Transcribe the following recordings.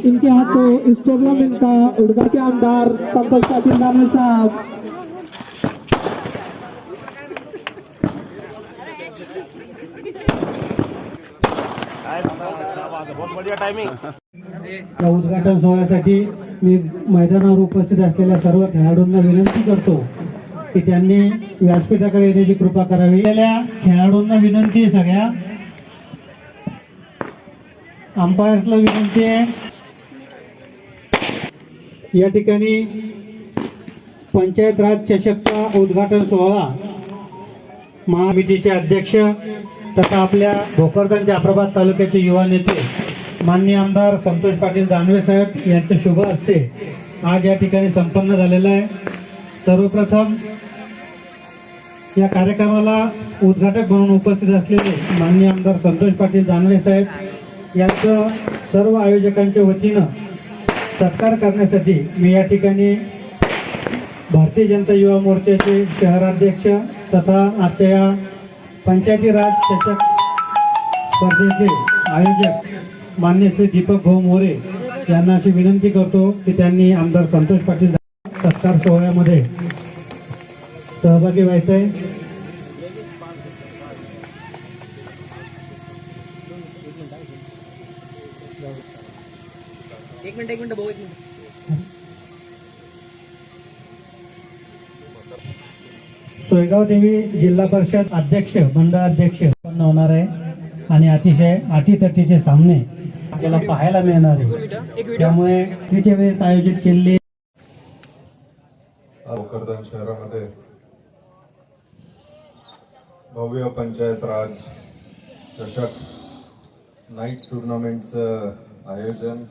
इनके हाथों इस टूर्नामेंट का उड़गा के आमदार संतोष पाटिल दानवे साहब या उद्घाटन सोहळ्यासाठी मी मैदानावर उपस्थित असलेल्या सर्व खेळाडूंना विनंती करतो की त्यांनी व्यासपीठाकडे येण्याची कृपा करावी. खेळाडूंना विनंती आहे सगळ्या. अंपायर्सला विनंती आहे. या ठिकाणी पंचायत राज चषकचा उद्घाटन सोहळा महाविधीचे अध्यक्ष तथा आपल्या भोकरदन जाफराबाद तालुक्याचे युवा नेते माननीय आमदार संतोष पाटील दानवे साहेब यांचे शुभ असते आज या ठिकाणी संपन्न झालेला आहे. सर्वप्रथम या कार्यक्रमाला उद्घाटक म्हणून उपस्थित असलेले माननीय आमदार संतोष पाटील दानवे साहेब यांचं सर्व आयोजकांच्या वतीनं सत्कार करण्यासाठी मी या ठिकाणी भारतीय जनता युवा मोर्चाचे शहराध्यक्ष तथा आजच्या या पंचायती राज चषक स्पर्धेचे आयोजक मान्य श्री दीपक भाऊ मोरे यांना अशी विनंती करतो की त्यांनी आमदार संतोष पाटील सत्कार सोहळ्यामध्ये सहभागी व्हायचं आहे एक मिनिट एक मिनिट भाऊ एक मिनिट. सोयगाव देवी जिल्हा परिषद अध्यक्ष मंडळ अध्यक्ष उत्पन्न होणार आहे. आणि अतिशय अटीतटीचे सामने आपल्याला पाहायला मिळणार आहे. त्यामुळे क्रिकेट वेळेस आयोजित केलेली भोकरदन शहरामध्ये भव्य पंचायत राज चषक नाईट टुर्नामेंटचं आयोजन.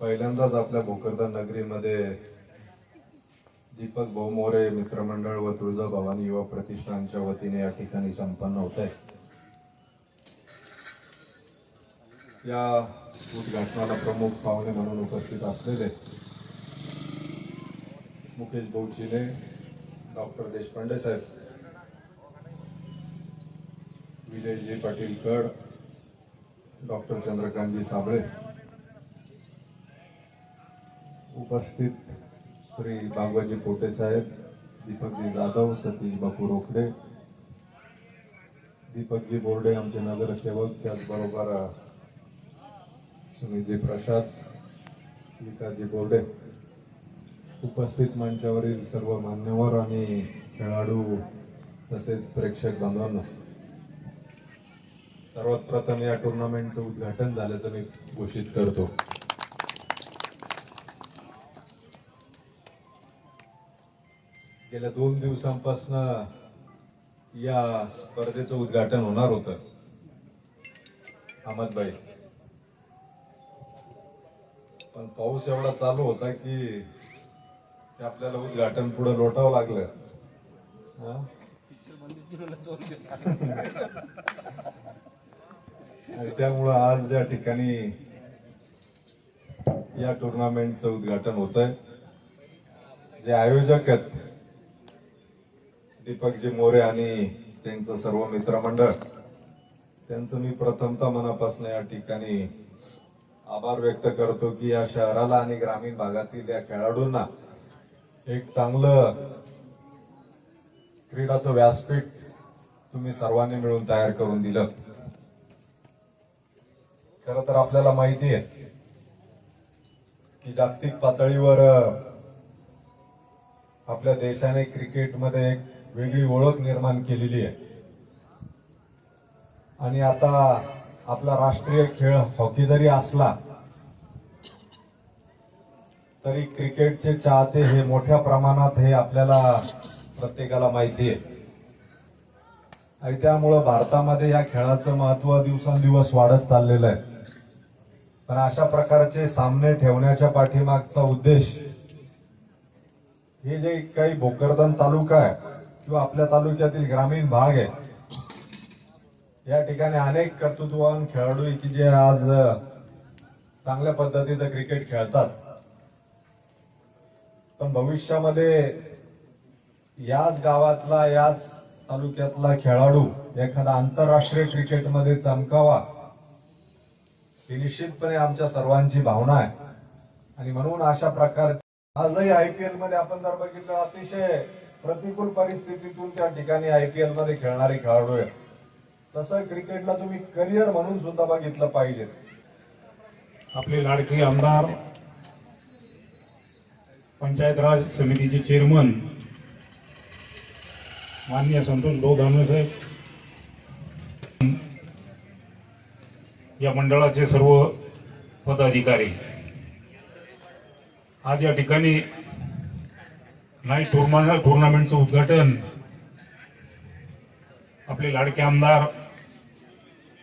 पहिल्यांदाच आपल्या भोकरदन नगरीमध्ये दीपक भाऊ मोरे मित्रमंडळ व तुळजा भवानी युवा प्रतिष्ठानच्या वतीने या ठिकाणी संपन्न होत आहे. या उद्घाटनाला प्रमुख पाहुणे म्हणून उपस्थित असलेले मुकेश भाऊ डॉक्टर देशपांडे साहेब विजयजी पाटील कड डॉक्टर चंद्रकांतजी साबळे उपस्थित श्री बागवाजी पोटे साहेब दीपकजी जाधव सतीश बापू रोकडे दीपकजी बोर्डे आमचे नगरसेवक त्याचबरोबर अ, सुमितजी प्रसाद गीताजी बोर्डे उपस्थित मंचावरील सर्व मान्यवर आणि खेळाडू तसेच प्रेक्षक बांधवांना सर्वात प्रथम या टुर्नामेंटचं उद्घाटन झाल्याचं मी घोषित करतो. गेल्या दोन दिवसांपासून या स्पर्धेचं उद्घाटन होणार होतं. अहमदभाई पण पाऊस एवढा चालू होता की ते आपल्याला उद्घाटन पुढे लोटावं लागलं. आणि त्यामुळं आज ज्या ठिकाणी या टुर्नामेंटचं उद्घाटन होत आहे जे आयोजक आहेत दीपकजी मोरे आणि त्यांचं सर्व मित्रमंडळ त्यांचं मी प्रथमतः मनापासून या ठिकाणी आभार व्यक्त करतो की या शहराला आणि ग्रामीण भागातील या खेळाडूंना एक चांगलं क्रीडाचं व्यासपीठ तुम्ही सर्वांनी मिळून तयार करून दिलं. खर तर आपल्याला माहिती आहे की जागतिक पातळीवर आपल्या देशाने क्रिकेटमध्ये एक वेगळी ओळख निर्माण केलेली आहे. आणि आता आपला राष्ट्रीय खेळ हॉकी जरी असला तरी क्रिकेटचे चाहते हे मोठ्या प्रमाणात हे आपल्याला प्रत्येकाला माहिती आहे. आणि त्यामुळं भारतामध्ये या खेळाचं महत्त्व दिवसेंदिवस वाढत चाललेलं आहे. पण अशा प्रकारचे सामने ठेवण्याच्या पाठीमागचा उद्देश हे जे काही भोकरदन तालुका आहे किंवा आपल्या तालुक्यातील ग्रामीण भाग आहे या ठिकाणी अनेक कर्तृत्ववान खेळाडू की जे आज चांगल्या पद्धतीचं क्रिकेट खेळतात. पण भविष्यामध्ये याच गावातला याच तालुक्यातला खेळाडू एखादा आंतरराष्ट्रीय क्रिकेटमध्ये चमकावा ही निश्चितपणे आमच्या सर्वांची भावना आहे. आणि म्हणून अशा प्रकारचे आजही आयपीएलमध्ये आपण जर बघितलं अतिशय प्रतिकूल परिस्थितीतून त्या ठिकाणी आयपीएलमध्ये खेळणारे खेळाडू आहेत. तसं क्रिकेटला तुम्ही करिअर म्हणून सुद्धा बघितलं पाहिजे. आपले लाडके आमदार पंचायत राज समितीचे चेअरमन माननीय संतोष भाऊ दानवे साहेब या मंडळाचे सर्व पदाधिकारी. आज या ठिकाणी नाईट टुर्नामेंट टुर्नामेंटचं उद्घाटन आपले लाडके आमदार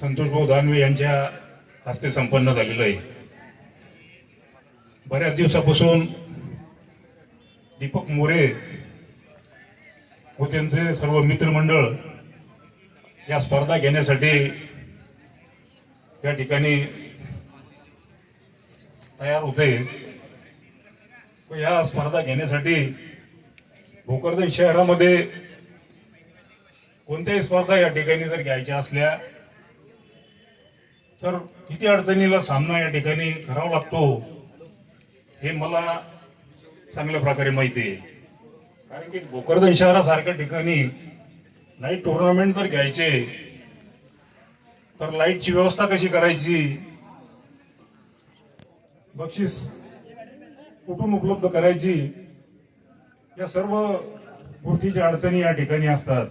संतोष भाऊ दानवे यांच्या हस्ते संपन्न झालेलं आहे. बऱ्याच दिवसापासून दीपक मोरे व त्यांचे सर्व मित्रमंडळ या स्पर्धा घेण्यासाठी या ठिकाणी तयार होते. व या स्पर्धा घेण्यासाठी भोकरदन शहरामध्ये कोणत्याही स्पर्धा या ठिकाणी जर घ्यायच्या असल्या तर किती अडचणीला सामना या ठिकाणी करावा लागतो हे मला चांगल्या प्रकारे माहिती आहे. कारण की भोकरदन शहरासारख्या ठिकाणी नाईट टुर्नामेंट जर घ्यायचे तर लाईटची व्यवस्था कशी करायची? बक्षीस कुठून उपलब्ध करायची? या सर्व गोष्टीच्या अडचणी या ठिकाणी असतात.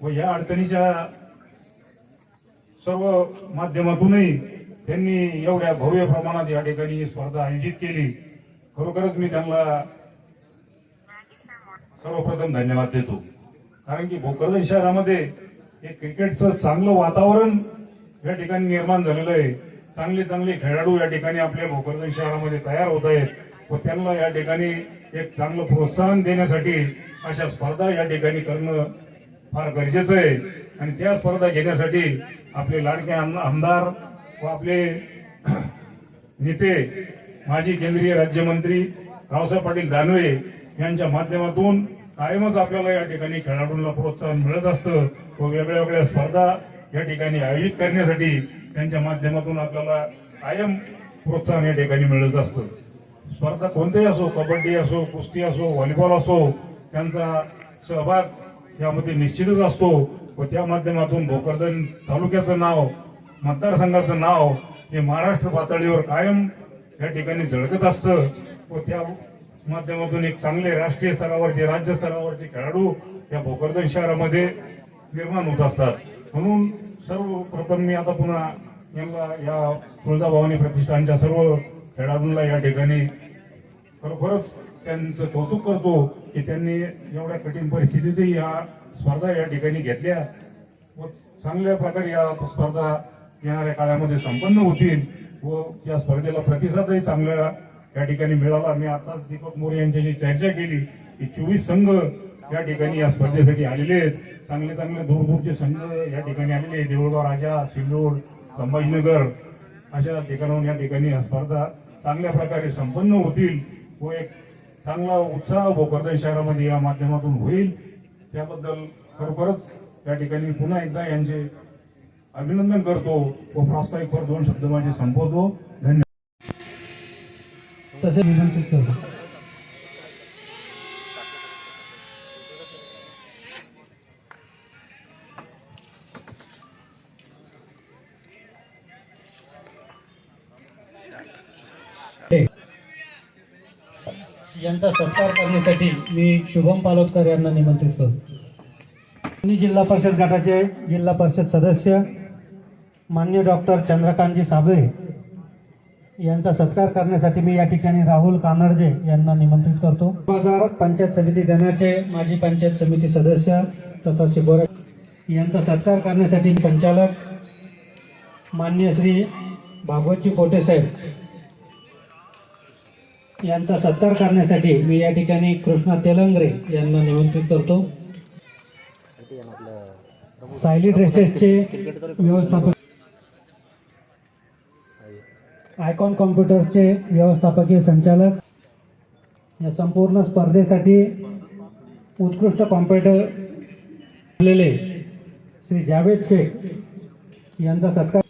व या अडचणीच्या सर्व माध्यमातूनही त्यांनी एवढ्या भव्य प्रमाणात या ठिकाणी स्पर्धा आयोजित केली. खरोखरच मी त्यांना सर्वप्रथम धन्यवाद देतो. कारण की भोकरदन शहरामध्ये एक क्रिकेटचं चांगलं वातावरण या ठिकाणी निर्माण झालेलं आहे. चांगले चांगले खेळाडू या ठिकाणी आपल्या भोकरदन शहरामध्ये तयार होत आहेत व त्यांना या ठिकाणी एक चांगलं प्रोत्साहन देण्यासाठी अशा स्पर्धा या ठिकाणी करणं फार गरजेचं आहे. आणि त्या स्पर्धा घेण्यासाठी आपले लाडके आमदार व आपले नेते माजी केंद्रीय राज्यमंत्री रावसाहेब पाटील दानवे यांच्या माध्यमातून कायमच आपल्याला या ठिकाणी खेळाडूंना प्रोत्साहन मिळत असतं व वेगळ्या वेगळ्या स्पर्धा या ठिकाणी आयोजित करण्यासाठी त्यांच्या माध्यमातून आपल्याला कायम प्रोत्साहन या ठिकाणी मिळत असतं. स्पर्धा कोणतेही असो कबड्डी असो कुस्ती असो व्हॉलीबॉल असो त्यांचा सहभाग यामध्ये निश्चितच असतो. व त्या माध्यमातून भोकरदन तालुक्याचं नाव मतदारसंघाचं नाव हे महाराष्ट्र पातळीवर कायम या ठिकाणी झळकत असतं व त्या माध्यमातून एक चांगले राष्ट्रीय स्तरावरचे राज्य स्तरावरचे खेळाडू या भोकरदन शहरामध्ये निर्माण होत असतात. म्हणून सर्वप्रथम मी आता पुन्हा यांना या तुळजाभवानी प्रतिष्ठानच्या सर्व खेळाडूंना या ठिकाणी खरोखरच त्यांचं कौतुक करतो की त्यांनी एवढ्या कठीण परिस्थितीतही या स्पर्धा या ठिकाणी घेतल्या. व चांगल्या प्रकारे या स्पर्धा येणाऱ्या काळामध्ये संपन्न होतील व या स्पर्धेला प्रतिसादही चांगला या ठिकाणी मिळाला. मी आता दीपक मोरे यांच्याशी चर्चा केली की चोवीस संघ या ठिकाणी या स्पर्धेसाठी आलेले आहेत. चांगले चांगले दूरदूरचे संघ या ठिकाणी आलेले आहेत. देऊळगाव राजा सिल्लोड संभाजीनगर अशा ठिकाणाहून या ठिकाणी या स्पर्धा चांगल्या प्रकारे संपन्न होतील व एक चांगला उत्साह भोकरदन शहरामध्ये या माध्यमातून होईल. त्याबद्दल खरोखरच या ठिकाणी पुन्हा एकदा यांचे अभिनंदन करतो व प्रास्ताविकवर दोन शब्द माझे संपवतो. धन्यवाद. तसे यांचा सत्कार करण्यासाठी मी शुभम पालोदकर यांना निमंत्रित करतो. मी जिल्हा परिषद गटाचे जिल्हा परिषद सदस्य मान्य डॉक्टर चंद्रकांतजी साबळे यांचा सत्कार करण्यासाठी मी या ठिकाणी राहुल कानडजे यांना निमंत्रित करतो. बाजार पंचायत समिती गणाचे माजी पंचायत समिती सदस्य तथा शिबोरा यांचा सत्कार करण्यासाठी संचालक मान्य श्री भागवतजी कोटेसाहेब यांचा सत्कार करण्यासाठी मी या ठिकाणी कृष्णा तेलंगरे यांना निमंत्रित करतो. सायली ड्रेसेसचे व्यवस्थापक आयकॉन कॉम्प्युटर्सचे व्यवस्थापकीय संचालक. या संपूर्ण स्पर्धेसाठी उत्कृष्ट कॉम्प्युटर श्री जावेद शेख यांचा सत्कार